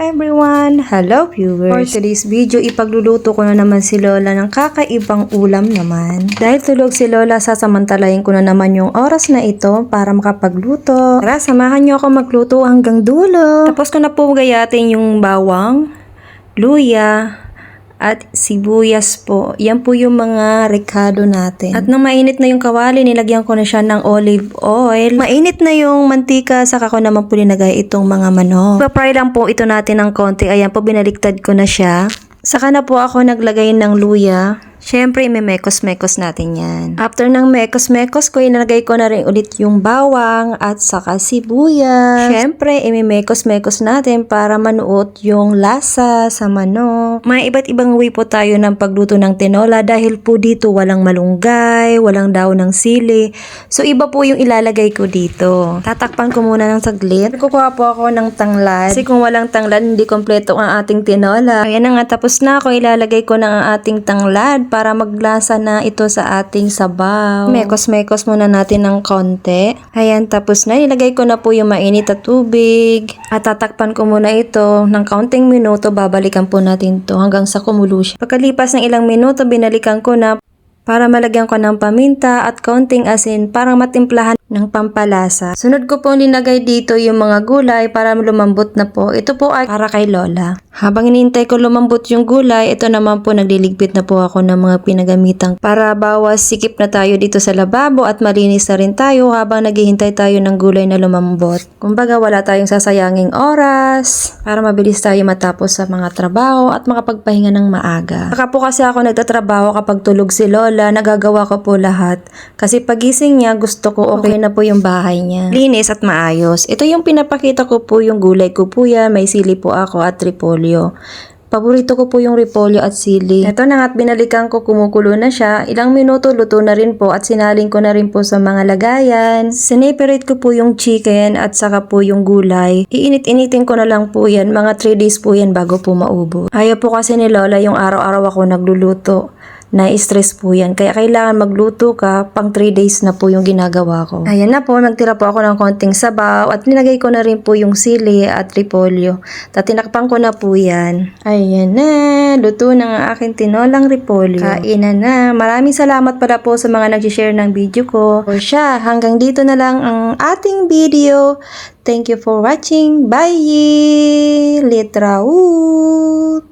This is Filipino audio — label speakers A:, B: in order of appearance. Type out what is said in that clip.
A: everyone! Hello viewers! For today's video, ipagluluto ko na naman si Lola ng kakaibang ulam naman. Dahil tulog si Lola, sasamantalayin ko na naman yung oras na ito para makapagluto. Tara, samahan niyo ako magluto hanggang dulo. Tapos ko na po gayatin yung bawang, luya, at sibuyas po. Yan po yung mga rekado natin. At nang mainit na yung kawali, nilagyan ko na siya ng olive oil. Mainit na yung mantika, saka ko naman po linagay itong mga manok. Papry lang po ito natin ng konti. Ayan po, binaliktad ko na siya. Saka na po ako naglagay ng luya. Siyempre, mekos-mekos natin yan. After ng mekos-mekos ko, inalagay ko na rin ulit yung bawang at saka sibuyas. Siyempre, imimekos-mekos natin para manuot yung lasa sa manok. May iba't ibang way po tayo ng pagluto ng tinola dahil po dito walang malunggay, walang daw ng sili. So, iba po yung ilalagay ko dito. Tatakpan ko muna ng saglit. Kukuha po ako ng tanglad. Kasi kung walang tanglad, hindi kompleto ang ating tinola. Ayan na nga, tapos na ako. Ilalagay ko na ang ating tanglad para maglasa na ito sa ating sabaw. Mekos-mekos muna natin ng konti. Ayan, tapos na. Ilagay ko na po yung mainit na tubig. At tatakpan ko muna ito ng kaunting minuto. Babalikan po natin to hanggang sa kumulo siya. Pagkalipas ng ilang minuto, binalikan ko na para malagyan ko ng paminta at kaunting asin para matimplahan ng pampalasa. Sunod ko po linagay dito yung mga gulay para lumambot na po. Ito po ay para kay Lola. Habang inintay ko lumambot yung gulay, ito naman po nagliligpit na po ako ng mga pinagamitang para bawas sikip na tayo dito sa lababo at malinis na rin tayo habang naghihintay tayo ng gulay na lumambot. Kumbaga wala tayong sasayanging oras para mabilis tayo matapos sa mga trabaho at makapagpahinga ng maaga. Saka po kasi ako nagtatrabaho kapag tulog si Lola, nagagawa ko po lahat. Kasi pagising niya, gusto ko okay na po yung bahay niya. Linis at maayos. Ito yung pinapakita ko po yung gulay ko po yan. May sili po ako at repolyo. Paborito ko po yung repolyo at sili. Ito na nga't binalikan ko kumukulo na siya. Ilang minuto luto na rin po at sinaling ko na rin po sa mga lagayan. Sineperate ko po yung chicken at saka po yung gulay. Iinit-initin ko na lang po yan. Mga 3 days po yan bago po maubo. Ayaw po kasi ni Lola yung araw-araw ako nagluluto na-stress po yan. Kaya kailangan magluto ka, pang 3 days na po yung ginagawa ko. Ayan na po, nagtira po ako ng konting sabaw at nilagay ko na rin po yung sili at repolyo. Tatinakpan ko na po yan. Ayan na, luto na ang aking tinolang repolyo. Kainan na. Maraming salamat pala po sa mga nag-share ng video ko. O siya, hanggang dito na lang ang ating video. Thank you for watching. Bye! Litraut!